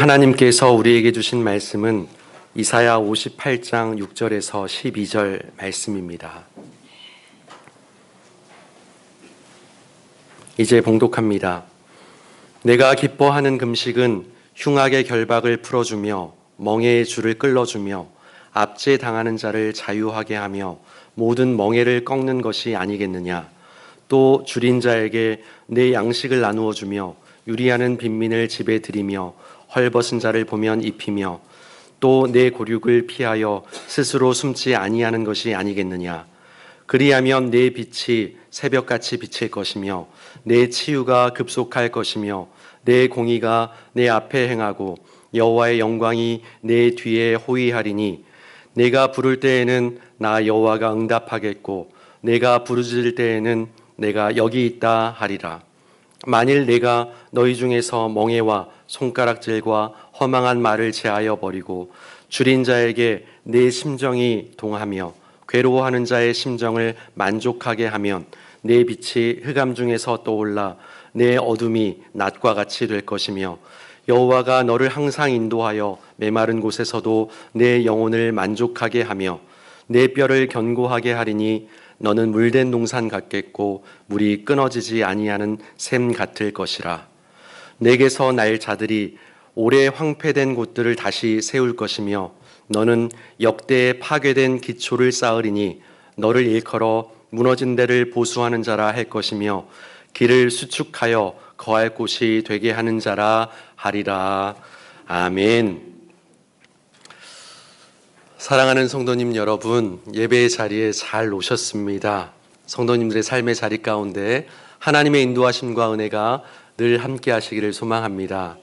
하나님께서 우리에게 주신 말씀은 이사야 58장 6절에서 12절 말씀입니다. 이제 봉독합니다. 내가 기뻐하는 금식은 흉악의 결박을 풀어주며 멍에의 줄을 끌어주며 압제 당하는 자를 자유하게 하며 모든 멍에를 꺾는 것이 아니겠느냐. 또 줄인 자에게 내 양식을 나누어 주며 유리하는 빈민을 집에 들이며 헐벗은 자를 보면 입히며 또 내 고륙을 피하여 스스로 숨지 아니하는 것이 아니겠느냐. 그리하면 내 빛이 새벽같이 비칠 것이며 내 치유가 급속할 것이며 내 공의가 내 앞에 행하고 여호와의 영광이 내 뒤에 호위하리니 내가 부를 때에는 나 여호와가 응답하겠고 내가 부르짖을 때에는 내가 여기 있다 하리라 만일 내가 너희 중에서 멍에와 손가락질과 허망한 말을 제하여 버리고 줄인 자에게 내 심정이 동하며 괴로워하는 자의 심정을 만족하게 하면 내 빛이 흑암 중에서 떠올라 내 어둠이 낮과 같이 될 것이며 여호와가 너를 항상 인도하여 메마른 곳에서도 내 영혼을 만족하게 하며 내 뼈를 견고하게 하리니 너는 물된 농산 같겠고 물이 끊어지지 아니하는 샘 같을 것이라 내게서 날 자들이 오래 황폐된 곳들을 다시 세울 것이며 너는 역대에 파괴된 기초를 쌓으리니 너를 일컬어 무너진 데를 보수하는 자라 할 것이며 길을 수축하여 거할 곳이 되게 하는 자라 하리라 아멘. 사랑하는 성도님 여러분, 예배의 자리에 잘 오셨습니다. 성도님들의 삶의 자리 가운데 하나님의 인도하심과 은혜가 늘 함께 하시기를 소망합니다.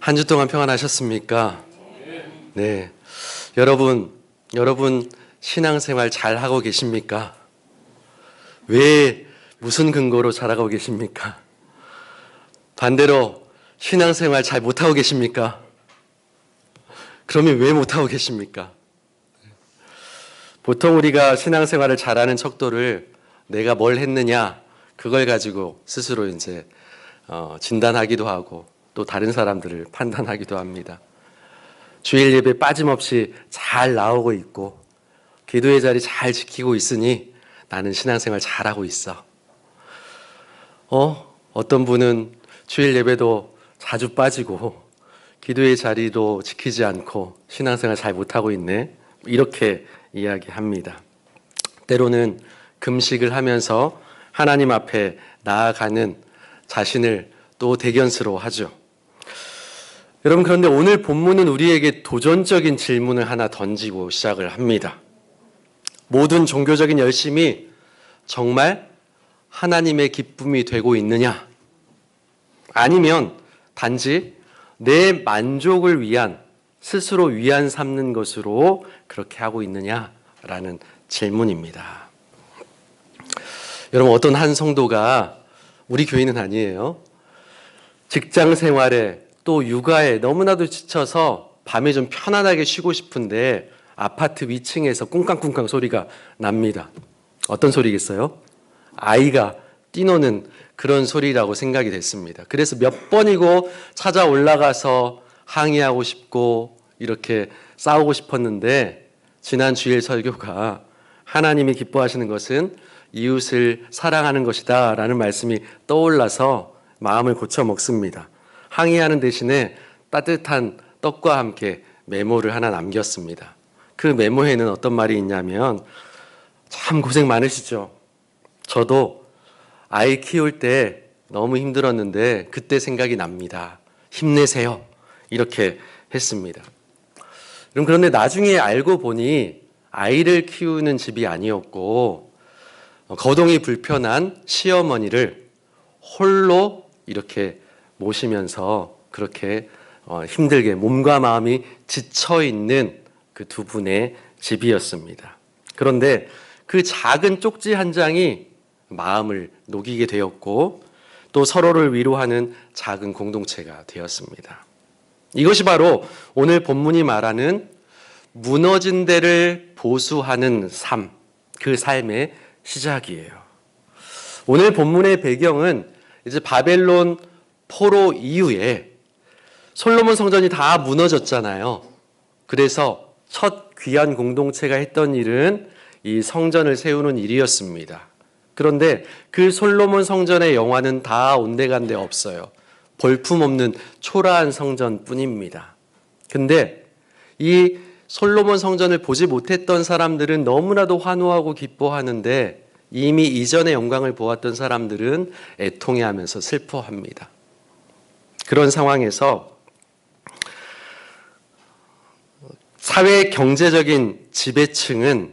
한 주 동안 평안하셨습니까? 네. 여러분, 여러분 신앙생활 잘 하고 계십니까? 왜 무슨 근거로 잘하고 계십니까? 반대로 신앙생활 잘 못하고 계십니까? 그러면 왜 못하고 계십니까? 보통 우리가 신앙생활을 잘하는 척도를 내가 뭘 했느냐, 그걸 가지고 스스로 이제 어, 진단하기도 하고 또 다른 사람들을 판단하기도 합니다. 주일 예배 빠짐없이 잘 나오고 있고 기도의 자리 잘 지키고 있으니 나는 신앙생활 잘하고 있어. 어? 어떤 분은 주일 예배도 자주 빠지고 기도의 자리도 지키지 않고 신앙생활 잘 못하고 있네. 이렇게 이야기합니다. 때로는 금식을 하면서 하나님 앞에 나아가는 자신을 또 대견스러워 하죠. 여러분, 그런데 오늘 본문은 우리에게 도전적인 질문을 하나 던지고 시작을 합니다. 모든 종교적인 열심이 정말 하나님의 기쁨이 되고 있느냐? 아니면 단지 내 만족을 위한 스스로 위안 삼는 것으로 그렇게 하고 있느냐라는 질문입니다. 여러분 어떤 한 성도가 우리 교인은 아니에요. 직장 생활에 또 육아에 너무나도 지쳐서 밤에 좀 편안하게 쉬고 싶은데 아파트 위층에서 꿍깡꿍깡 소리가 납니다. 어떤 소리겠어요? 아이가 뛰노는 그런 소리라고 생각이 됐습니다. 그래서 몇 번이고 찾아 올라가서 항의하고 싶고 이렇게 싸우고 싶었는데 지난 주일 설교가 하나님이 기뻐하시는 것은 이웃을 사랑하는 것이다 라는 말씀이 떠올라서 마음을 고쳐 먹습니다. 항의하는 대신에 따뜻한 떡과 함께 메모를 하나 남겼습니다. 그 메모에는 어떤 말이 있냐면 참 고생 많으시죠. 저도 아이 키울 때 너무 힘들었는데 그때 생각이 납니다. 힘내세요. 이렇게 했습니다. 그럼 그런데 나중에 알고 보니 아이를 키우는 집이 아니었고 거동이 불편한 시어머니를 홀로 이렇게 모시면서 그렇게 어, 힘들게 몸과 마음이 지쳐 있는 그 두 분의 집이었습니다. 그런데 그 작은 쪽지 한 장이 마음을 녹이게 되었고 또 서로를 위로하는 작은 공동체가 되었습니다. 이것이 바로 오늘 본문이 말하는 무너진 데를 보수하는 삶, 그 삶의 시작이에요. 오늘 본문의 배경은 이제 바벨론 포로 이후에 솔로몬 성전이 다 무너졌잖아요. 그래서 첫 귀한 공동체가 했던 일은 이 성전을 세우는 일이었습니다. 그런데 그 솔로몬 성전의 영화는 다 온데간데 없어요. 볼품없는 초라한 성전뿐입니다. 근데 이 솔로몬 성전을 보지 못했던 사람들은 너무나도 환호하고 기뻐하는데 이미 이전의 영광을 보았던 사람들은 애통해하면서 슬퍼합니다. 그런 상황에서 사회 경제적인 지배층은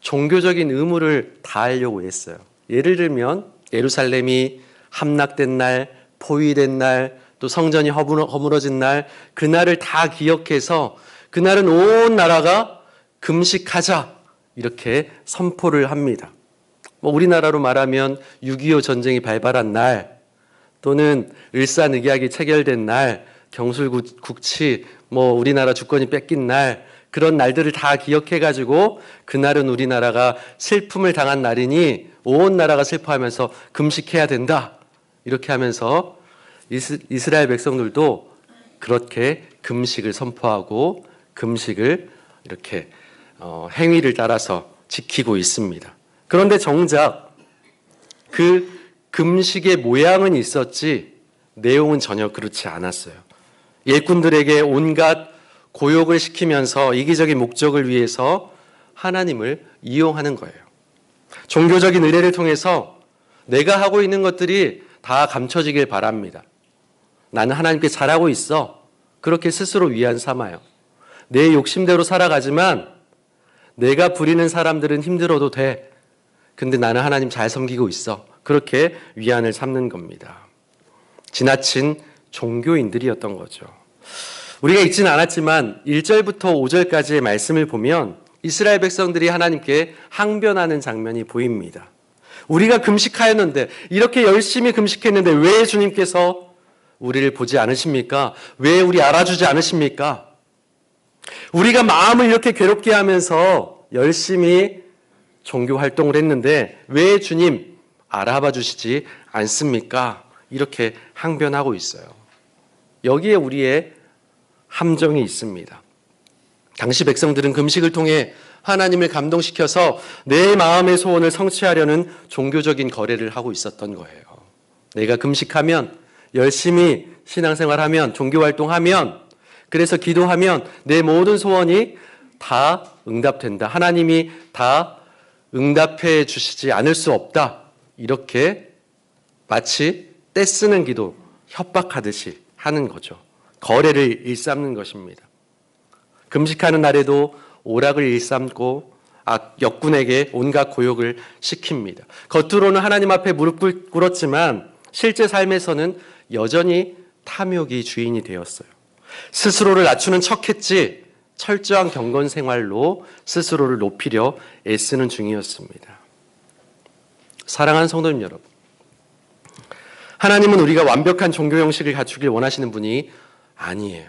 종교적인 의무를 다하려고 했어요. 예를 들면 예루살렘이 함락된 날, 포위된 날, 또 성전이 허물어진 날, 그날을 다 기억해서 그날은 온 나라가 금식하자 이렇게 선포를 합니다. 뭐 우리나라로 말하면 6.25 전쟁이 발발한 날, 또는 을사늑약이 체결된 날, 경술국치, 뭐 우리나라 주권이 뺏긴 날, 그런 날들을 다 기억해 가지고 그날은 우리나라가 슬픔을 당한 날이니 온 나라가 슬퍼하면서 금식해야 된다. 이렇게 하면서 이스라엘 백성들도 그렇게 금식을 선포하고 금식을 이렇게 어, 행위를 따라서 지키고 있습니다. 그런데 정작 그 금식의 모양은 있었지 내용은 전혀 그렇지 않았어요. 일꾼들에게 온갖 고욕을 시키면서 이기적인 목적을 위해서 하나님을 이용하는 거예요. 종교적인 의례를 통해서 내가 하고 있는 것들이 다 감춰지길 바랍니다. 나는 하나님께 잘하고 있어. 그렇게 스스로 위안 삼아요. 내 욕심대로 살아가지만 내가 부리는 사람들은 힘들어도 돼. 근데 나는 하나님 잘 섬기고 있어. 그렇게 위안을 삼는 겁니다. 지나친 종교인들이었던 거죠. 우리가 읽지는 않았지만 1절부터 5절까지의 말씀을 보면 이스라엘 백성들이 하나님께 항변하는 장면이 보입니다. 우리가 금식하였는데 이렇게 열심히 금식했는데 왜 주님께서 우리를 보지 않으십니까? 왜 우리 알아주지 않으십니까? 우리가 마음을 이렇게 괴롭게 하면서 열심히 종교 활동을 했는데 왜 주님 알아봐 주시지 않습니까? 이렇게 항변하고 있어요. 여기에 우리의 함정이 있습니다. 당시 백성들은 금식을 통해 하나님을 감동시켜서 내 마음의 소원을 성취하려는 종교적인 거래를 하고 있었던 거예요. 내가 금식하면 열심히 신앙생활하면 종교 활동하면 그래서 기도하면 내 모든 소원이 다 응답된다. 하나님이 다 응답해 주시지 않을 수 없다. 이렇게 마치 떼쓰는 기도 협박하듯이 하는 거죠. 거래를 일삼는 것입니다. 금식하는 날에도 오락을 일삼고 역군에게 온갖 고욕을 시킵니다. 겉으로는 하나님 앞에 무릎 꿇었지만 실제 삶에서는 여전히 탐욕이 주인이 되었어요. 스스로를 낮추는 척했지 철저한 경건 생활로 스스로를 높이려 애쓰는 중이었습니다. 사랑하는 성도님 여러분, 하나님은 우리가 완벽한 종교 형식을 갖추길 원하시는 분이 아니에요.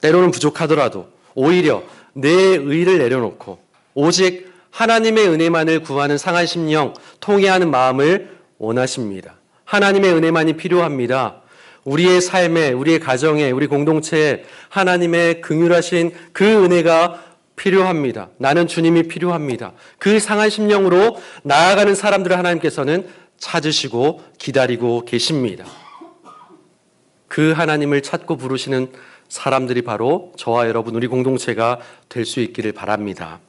때로는 부족하더라도 오히려 내 의를 내려놓고 오직 하나님의 은혜만을 구하는 상한 심령, 통해하는 마음을 원하십니다. 하나님의 은혜만이 필요합니다. 우리의 삶에, 우리의 가정에, 우리 공동체에 하나님의 긍휼하신 그 은혜가 필요합니다. 나는 주님이 필요합니다. 그 상한 심령으로 나아가는 사람들을 하나님께서는 찾으시고 기다리고 계십니다. 그 하나님을 찾고 부르시는 사람들이 바로 저와 여러분 우리 공동체가 될 수 있기를 바랍니다.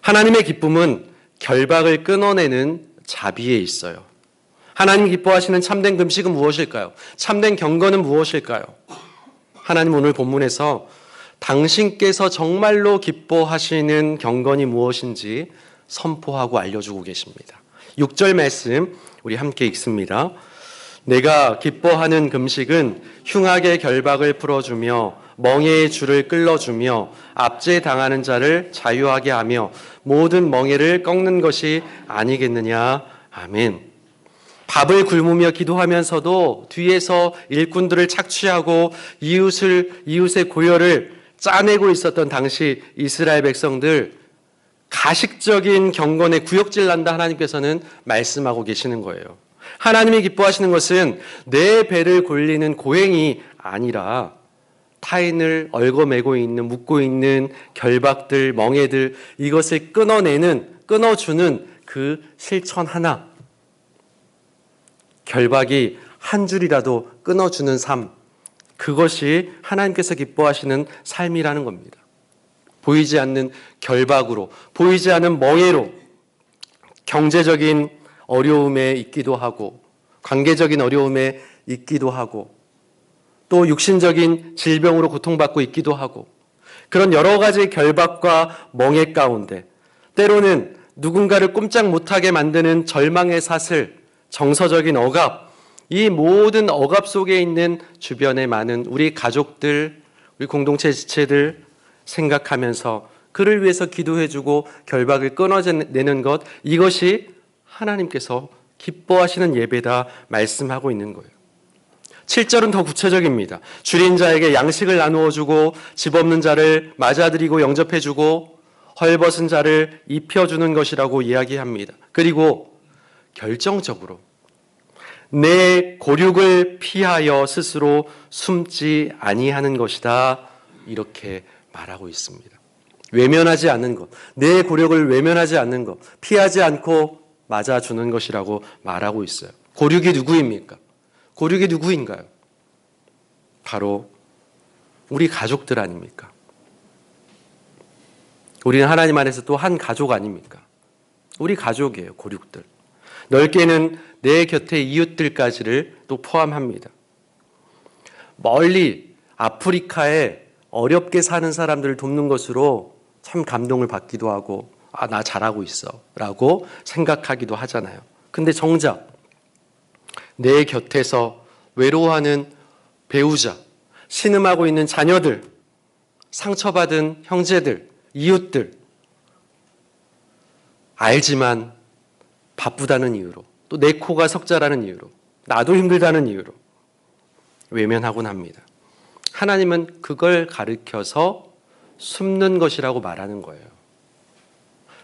하나님의 기쁨은 결박을 끊어내는 자비에 있어요. 하나님 기뻐하시는 참된 금식은 무엇일까요? 참된 경건은 무엇일까요? 하나님 오늘 본문에서 당신께서 정말로 기뻐하시는 경건이 무엇인지 선포하고 알려주고 계십니다. 6절 말씀 우리 함께 읽습니다. 내가 기뻐하는 금식은 흉악의 결박을 풀어주며 멍해의 줄을 끌어주며 압제 당하는 자를 자유하게 하며 모든 멍해를 꺾는 것이 아니겠느냐. 아멘. 밥을 굶으며 기도하면서도 뒤에서 일꾼들을 착취하고 이웃을 이웃의 고열을 짜내고 있었던 당시 이스라엘 백성들 가식적인 경건에 구역질 난다 하나님께서는 말씀하고 계시는 거예요. 하나님이 기뻐하시는 것은 내 배를 골리는 고행이 아니라 타인을 얽어매고 있는 묶고 있는 결박들, 멍해들 이것을 끊어내는 끊어주는 그 실천 하나. 결박이 한 줄이라도 끊어주는 삶. 그것이 하나님께서 기뻐하시는 삶이라는 겁니다. 보이지 않는 결박으로, 보이지 않는 멍해로, 경제적인 어려움에 있기도 하고, 관계적인 어려움에 있기도 하고, 또 육신적인 질병으로 고통받고 있기도 하고, 그런 여러 가지 결박과 멍해 가운데, 때로는 누군가를 꼼짝 못하게 만드는 절망의 사슬, 정서적인 억압, 이 모든 억압 속에 있는 주변의 많은 우리 가족들, 우리 공동체 지체들 생각하면서 그를 위해서 기도해주고 결박을 끊어내는 것, 이것이 하나님께서 기뻐하시는 예배다 말씀하고 있는 거예요. 7절은 더 구체적입니다. 줄인 자에게 양식을 나누어 주고 집 없는 자를 맞아들이고 영접해 주고 헐벗은 자를 입혀 주는 것이라고 이야기합니다. 그리고 결정적으로 내 고륙을 피하여 스스로 숨지 아니하는 것이다. 이렇게 말하고 있습니다. 외면하지 않는 것, 내 고력을 외면하지 않는 것, 피하지 않고 맞아주는 것이라고 말하고 있어요. 고륙이 누구입니까? 고륙이 누구인가요? 바로 우리 가족들 아닙니까? 우리는 하나님 안에서 또 한 가족 아닙니까? 우리 가족이에요, 고륙들. 넓게는 내 곁에 이웃들까지를 또 포함합니다. 멀리 아프리카에 어렵게 사는 사람들을 돕는 것으로 참 감동을 받기도 하고, 아, 나 잘하고 있어. 라고 생각하기도 하잖아요. 근데 정작 내 곁에서 외로워하는 배우자, 신음하고 있는 자녀들, 상처받은 형제들, 이웃들, 알지만 바쁘다는 이유로, 또 내 코가 석자라는 이유로, 나도 힘들다는 이유로 외면하곤 합니다. 하나님은 그걸 가르켜서 숨는 것이라고 말하는 거예요.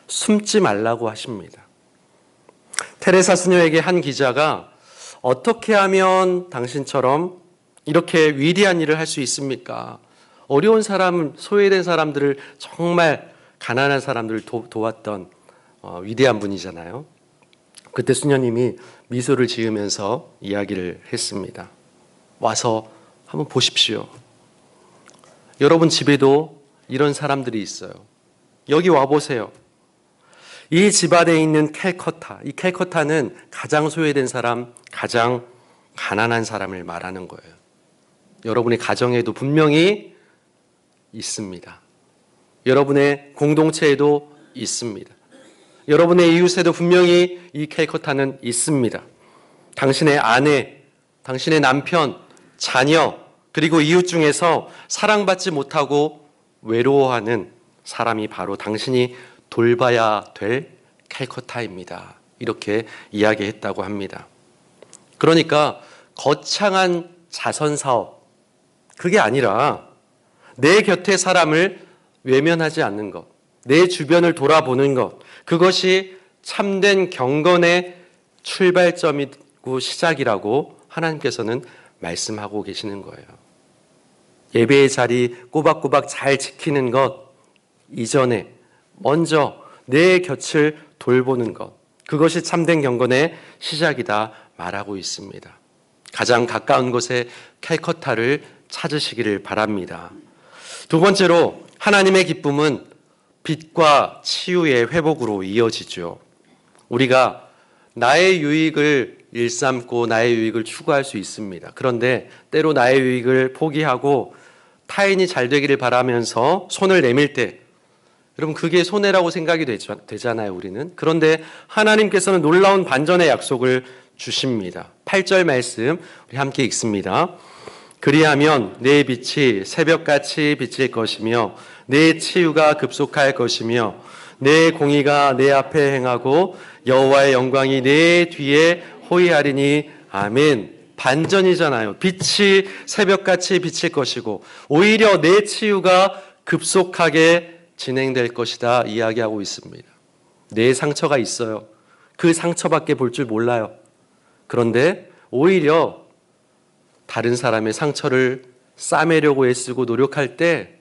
숨지 말라고 하십니다. 테레사 수녀에게 한 기자가 어떻게 하면 당신처럼 이렇게 위대한 일을 할 수 있습니까? 어려운 사람, 소외된 사람들을 정말 가난한 사람들을 도, 도왔던 어, 위대한 분이잖아요. 그때 수녀님이 미소를 지으면서 이야기를 했습니다. 와서 한번 보십시오. 여러분 집에도 이런 사람들이 있어요. 여기 와 보세요. 이 집 안에 있는 캘커타, 이 캘커타는 가장 소외된 사람, 가장 가난한 사람을 말하는 거예요. 여러분의 가정에도 분명히 있습니다. 여러분의 공동체에도 있습니다. 여러분의 이웃에도 분명히 이 캘커타는 있습니다. 당신의 아내, 당신의 남편, 자녀, 그리고 이웃 중에서 사랑받지 못하고 외로워하는 사람이 바로 당신이 돌봐야 될 캘커타입니다. 이렇게 이야기했다고 합니다. 그러니까 거창한 자선 사업, 그게 아니라 내 곁에 사람을 외면하지 않는 것, 내 주변을 돌아보는 것, 그것이 참된 경건의 출발점이고 시작이라고 하나님께서는 말씀하고 계시는 거예요. 예배의 자리 꼬박꼬박 잘 지키는 것 이전에 먼저 내 곁을 돌보는 것. 그것이 참된 경건의 시작이다 말하고 있습니다. 가장 가까운 곳에 캘커타를 찾으시기를 바랍니다. 두 번째로 하나님의 기쁨은 빛과 치유의 회복으로 이어지죠. 우리가 나의 유익을 일삼고 나의 유익을 추구할 수 있습니다. 그런데 때로 나의 유익을 포기하고 타인이 잘 되기를 바라면서 손을 내밀 때 여러분 그게 손해라고 생각이 되잖아요, 우리는. 그런데 하나님께서는 놀라운 반전의 약속을 주십니다. 8절 말씀 우리 함께 읽습니다. 그리하면 내 빛이 새벽같이 비칠 것이며 내 치유가 급속할 것이며 내 공의가 내 앞에 행하고 여호와의 영광이 내 뒤에 호위하리니 아멘. 반전이잖아요. 빛이 새벽같이 비칠 것이고 오히려 내 치유가 급속하게 진행될 것이다 이야기하고 있습니다. 내 상처가 있어요. 그 상처밖에 볼 줄 몰라요. 그런데 오히려 다른 사람의 상처를 싸매려고 애쓰고 노력할 때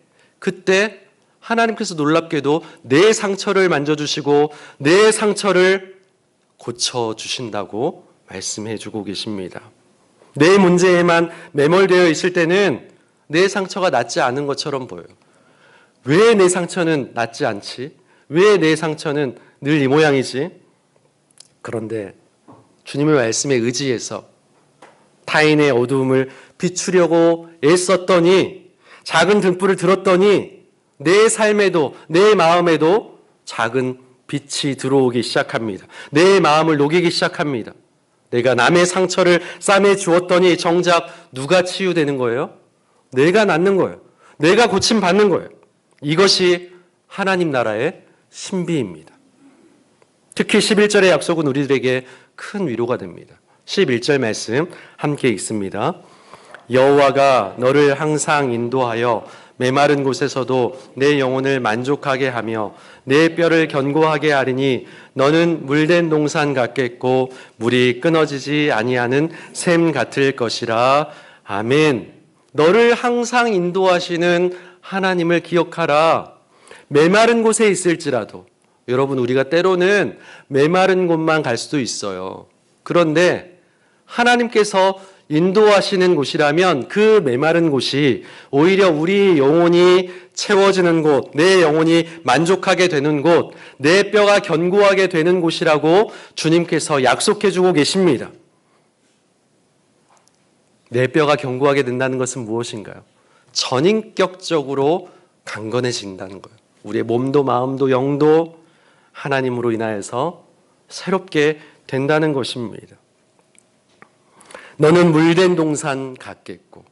그때 하나님께서 놀랍게도 내 상처를 만져주시고 내 상처를 고쳐주신다고 말씀해 주고 계십니다. 내 문제에만 매몰되어 있을 때는 내 상처가 낫지 않은 것처럼 보여요. 왜 내 상처는 낫지 않지? 왜 내 상처는 늘 이 모양이지? 그런데 주님의 말씀에 의지해서 타인의 어두움을 비추려고 애썼더니 작은 등불을 들었더니 내 삶에도 내 마음에도 작은 빛이 들어오기 시작합니다. 내 마음을 녹이기 시작합니다. 내가 남의 상처를 싸매 주었더니 정작 누가 치유되는 거예요? 내가 낫는 거예요. 내가 고침 받는 거예요. 이것이 하나님 나라의 신비입니다. 특히 11절의 약속은 우리들에게 큰 위로가 됩니다. 11절 말씀 함께 읽습니다. 여호와가 너를 항상 인도하여 메마른 곳에서도 내 영혼을 만족하게 하며 내 뼈를 견고하게 하리니 너는 물된 동산 같겠고 물이 끊어지지 아니하는 샘 같을 것이라 아멘. 너를 항상 인도하시는 하나님을 기억하라. 메마른 곳에 있을지라도 여러분 우리가 때로는 메마른 곳만 갈 수도 있어요. 그런데 하나님께서 인도하시는 곳이라면 그 메마른 곳이 오히려 우리 영혼이 채워지는 곳, 내 영혼이 만족하게 되는 곳, 내 뼈가 견고하게 되는 곳이라고 주님께서 약속해 주고 계십니다. 내 뼈가 견고하게 된다는 것은 무엇인가요? 전인격적으로 강건해진다는 거예요. 우리의 몸도 마음도 영도 하나님으로 인하여서 새롭게 된다는 것입니다. 너는 물된 동산 같겠고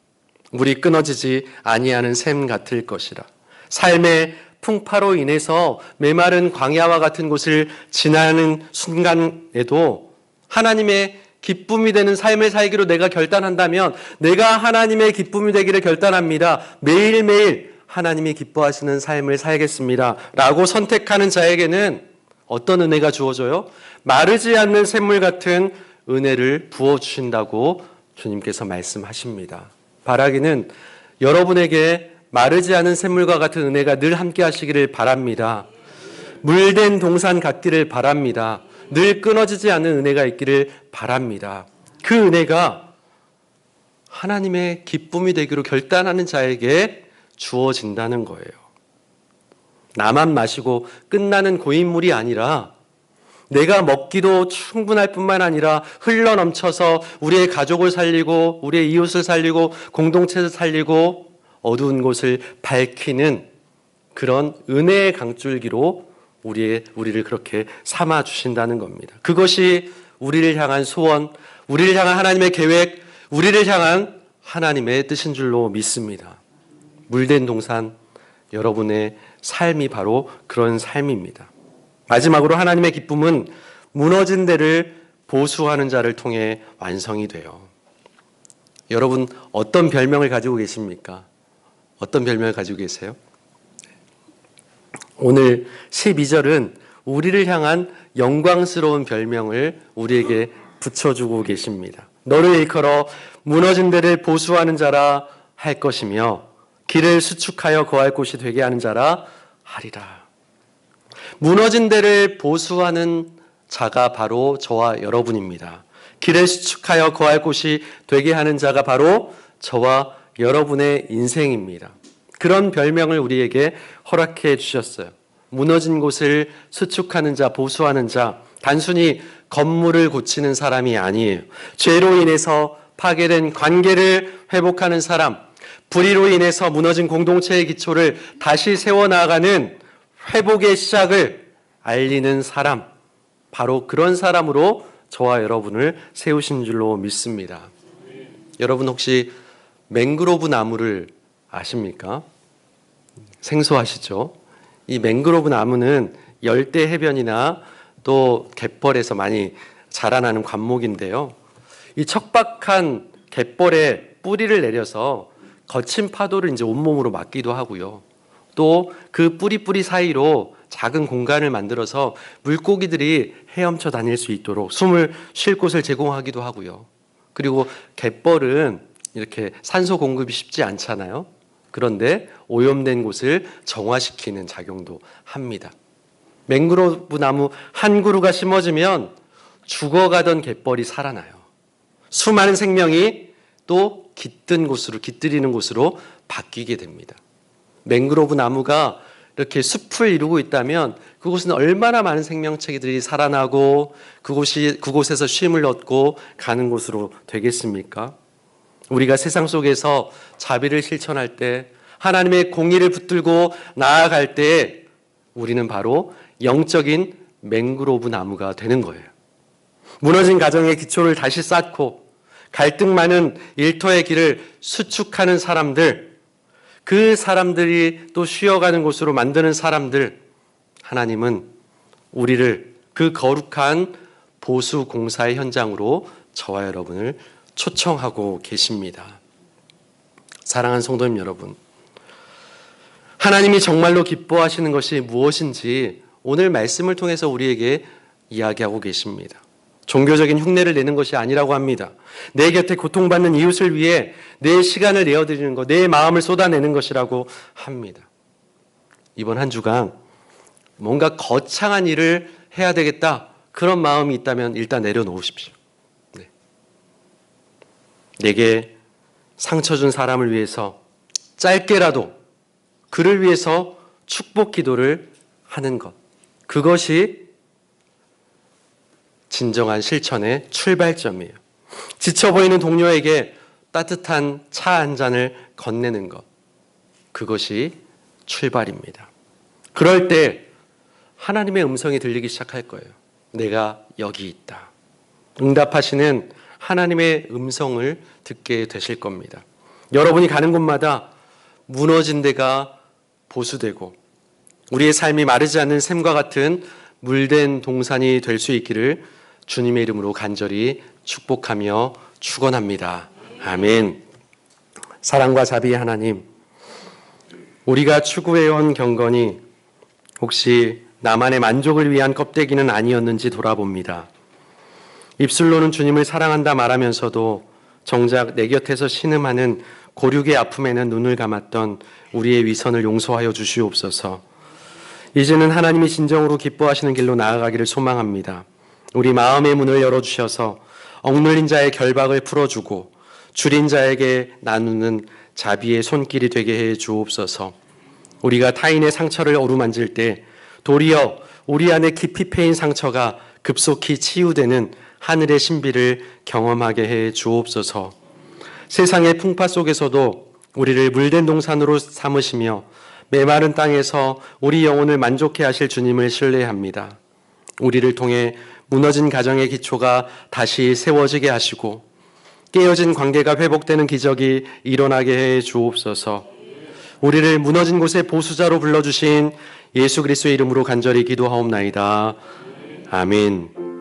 물이 끊어지지 아니하는 샘 같을 것이라. 삶의 풍파로 인해서 메마른 광야와 같은 곳을 지나는 순간에도 하나님의 기쁨이 되는 삶을 살기로 내가 결단한다면 내가 하나님의 기쁨이 되기를 결단합니다. 매일매일 하나님이 기뻐하시는 삶을 살겠습니다. 라고 선택하는 자에게는 어떤 은혜가 주어져요? 마르지 않는 샘물 같은 은혜를 부어 주신다고 주님께서 말씀하십니다. 바라기는 여러분에게 마르지 않은 샘물과 같은 은혜가 늘 함께 하시기를 바랍니다. 물된 동산 같기를 바랍니다. 늘 끊어지지 않는 은혜가 있기를 바랍니다. 그 은혜가 하나님의 기쁨이 되기로 결단하는 자에게 주어진다는 거예요. 나만 마시고 끝나는 고인물이 아니라 내가 먹기도 충분할 뿐만 아니라 흘러 넘쳐서 우리의 가족을 살리고 우리의 이웃을 살리고 공동체를 살리고 어두운 곳을 밝히는 그런 은혜의 강줄기로 우리의 우리를 그렇게 삼아 주신다는 겁니다. 그것이 우리를 향한 소원, 우리를 향한 하나님의 계획, 우리를 향한 하나님의 뜻인 줄로 믿습니다. 물된 동산 여러분의 삶이 바로 그런 삶입니다. 마지막으로 하나님의 기쁨은 무너진 데를 보수하는 자를 통해 완성이 돼요. 여러분 어떤 별명을 가지고 계십니까? 어떤 별명을 가지고 계세요? 오늘 12절은 우리를 향한 영광스러운 별명을 우리에게 붙여주고 계십니다. 너를 일컬어 무너진 데를 보수하는 자라 할 것이며 길을 수축하여 거할 곳이 되게 하는 자라 하리라. 무너진 데를 보수하는 자가 바로 저와 여러분입니다. 길을 수축하여 거할 곳이 되게 하는 자가 바로 저와 여러분의 인생입니다. 그런 별명을 우리에게 허락해 주셨어요. 무너진 곳을 수축하는 자, 보수하는 자, 단순히 건물을 고치는 사람이 아니에요. 죄로 인해서 파괴된 관계를 회복하는 사람, 불의로 인해서 무너진 공동체의 기초를 다시 세워나가는 회복의 시작을 알리는 사람, 바로 그런 사람으로 저와 여러분을 세우신 줄로 믿습니다. 여러분 혹시 맹그로브 나무를 아십니까? 생소하시죠? 이 맹그로브 나무는 열대 해변이나 또 갯벌에서 많이 자라나는 관목인데요. 이 척박한 갯벌에 뿌리를 내려서 거친 파도를 이제 온몸으로 맞기도 하고요. 또 그 뿌리뿌리 사이로 작은 공간을 만들어서 물고기들이 헤엄쳐 다닐 수 있도록 숨을 쉴 곳을 제공하기도 하고요. 그리고 갯벌은 이렇게 산소 공급이 쉽지 않잖아요. 그런데 오염된 곳을 정화시키는 작용도 합니다. 맹그로브 나무 한 그루가 심어지면 죽어가던 갯벌이 살아나요. 수많은 생명이 또 깃든 곳으로 깃들이는 곳으로 바뀌게 됩니다. 맹그로브 나무가 이렇게 숲을 이루고 있다면 그곳은 얼마나 많은 생명체들이 살아나고 그곳이 그곳에서 쉼을 얻고 가는 곳으로 되겠습니까? 우리가 세상 속에서 자비를 실천할 때 하나님의 공의를 붙들고 나아갈 때 우리는 바로 영적인 맹그로브 나무가 되는 거예요. 무너진 가정의 기초를 다시 쌓고 갈등 많은 일터의 길을 수축하는 사람들, 그 사람들이 또 쉬어가는 곳으로 만드는 사람들, 하나님은 우리를 그 거룩한 보수 공사의 현장으로 저와 여러분을 초청하고 계십니다. 사랑하는 성도님 여러분, 하나님이 정말로 기뻐하시는 것이 무엇인지 오늘 말씀을 통해서 우리에게 이야기하고 계십니다. 종교적인 흉내를 내는 것이 아니라고 합니다. 내 곁에 고통받는 이웃을 위해 내 시간을 내어드리는 것, 내 마음을 쏟아내는 것이라고 합니다. 이번 한 주간 뭔가 거창한 일을 해야 되겠다. 그런 마음이 있다면 일단 내려놓으십시오. 네. 내게 상처 준 사람을 위해서 짧게라도 그를 위해서 축복 기도를 하는 것. 그것이 진정한 실천의 출발점이에요. 지쳐 보이는 동료에게 따뜻한 차 한 잔을 건네는 것. 그것이 출발입니다. 그럴 때 하나님의 음성이 들리기 시작할 거예요. 내가 여기 있다. 응답하시는 하나님의 음성을 듣게 되실 겁니다. 여러분이 가는 곳마다 무너진 데가 보수되고 우리의 삶이 마르지 않는 샘과 같은 물된 동산이 될 수 있기를 주님의 이름으로 간절히 축복하며 축원합니다. 아멘. 사랑과 자비의 하나님, 우리가 추구해온 경건이 혹시 나만의 만족을 위한 껍데기는 아니었는지 돌아봅니다. 입술로는 주님을 사랑한다 말하면서도 정작 내 곁에서 신음하는 고륙의 아픔에는 눈을 감았던 우리의 위선을 용서하여 주시옵소서. 이제는 하나님이 진정으로 기뻐하시는 길로 나아가기를 소망합니다. 우리 마음의 문을 열어주셔서 억눌린 자의 결박을 풀어주고 줄인 자에게 나누는 자비의 손길이 되게 해 주옵소서. 우리가 타인의 상처를 어루만질 때 도리어 우리 안에 깊이 패인 상처가 급속히 치유되는 하늘의 신비를 경험하게 해 주옵소서. 세상의 풍파 속에서도 우리를 물된 동산으로 삼으시며 메마른 땅에서 우리 영혼을 만족해 하실 주님을 신뢰합니다. 우리를 통해 무너진 가정의 기초가 다시 세워지게 하시고 깨어진 관계가 회복되는 기적이 일어나게 해 주옵소서. 우리를 무너진 곳의 보수자로 불러주신 예수 그리스도의 이름으로 간절히 기도하옵나이다. 아멘.